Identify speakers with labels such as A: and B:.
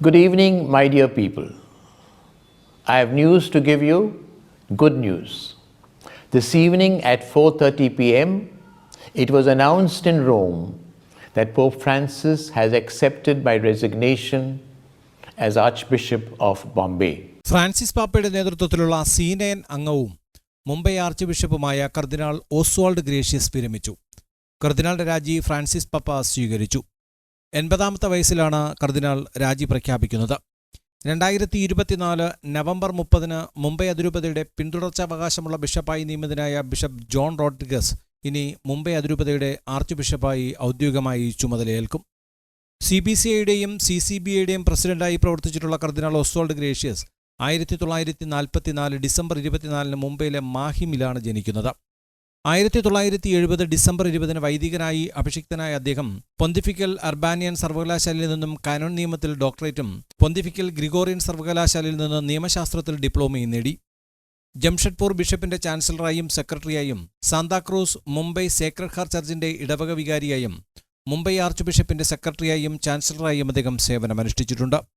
A: Good evening, my dear people. I have news to give you, good news. This evening at 4:30 p.m., it was announced in Rome that Pope Francis has accepted my resignation as Archbishop of Bombay.
B: Francis പാപ്പയുടെ നേതൃത്വത്തിലുള്ള സീനയൻ അംഗവും Mumbai arch ബിഷപ്പുമായ കർദിനാൾ Oswald gracious വിരമിച്ചു കർദിനാളുടെ രാജി Francis പാപ്പ സ്വീകരിച്ചു എൺപതാമത്തെ വയസ്സിലാണ് കർദിനാൾ രാജി പ്രഖ്യാപിക്കുന്നത്. രണ്ടായിരത്തി ഇരുപത്തിനാല് നവംബർ മുപ്പതിന് മുംബൈ അതിരൂപതയുടെ പിന്തുടർച്ചാവകാശമുള്ള ബിഷപ്പായി നിയമിതനായ ബിഷപ്പ് ജോൺ റോഡ്രിഗസ് ഇനി മുംബൈ അതിരൂപതയുടെ ആർച്ച് ബിഷപ്പായി ഔദ്യോഗികമായി ചുമതലയേൽക്കും. സി ബി സി ഐയുടെയും സി സി ബി ഐയുടെയും പ്രസിഡന്റായി പ്രവർത്തിച്ചിട്ടുള്ള കർദിനാൾ ഒസ്വാൾഡ് ഗ്രേഷ്യസ് ആയിരത്തി തൊള്ളായിരത്തി നാൽപ്പത്തിനാല് ഡിസംബർ ഇരുപത്തിനാലിന് മുംബൈയിലെ മാഹിമിലാണ് ജനിക്കുന്നത്. ആയിരത്തി തൊള്ളായിരത്തി എഴുപത് ഡിസംബർ ഇരുപതിന് വൈദികനായി അഭിഷിക്തനായ അദ്ദേഹം പൊന്തിഫിക്കൽ അർബാനിയൻ സർവകലാശാലയിൽ നിന്നും കാനോൺ നിയമത്തിൽ ഡോക്ടറേറ്റും പൊന്തിഫിക്കൽ ഗ്രിഗോറിയൻ സർവകലാശാലയിൽ നിന്ന് നിയമശാസ്ത്രത്തിൽ ഡിപ്ലോമയും നേടി. ജംഷഡ്പൂർ ബിഷപ്പിന്റെ ചാൻസലറായും സെക്രട്ടറിയായും സാന്താക്രൂസ് മുംബൈ സേക്രഡ് ഹാർ ചർച്ചിന്റെ ഇടവക വികാരിയായും മുംബൈ ആർച്ച് ബിഷപ്പിന്റെ സെക്രട്ടറിയായും ചാൻസലറായും അദ്ദേഹം സേവനമനുഷ്ഠിച്ചിട്ടുണ്ട്.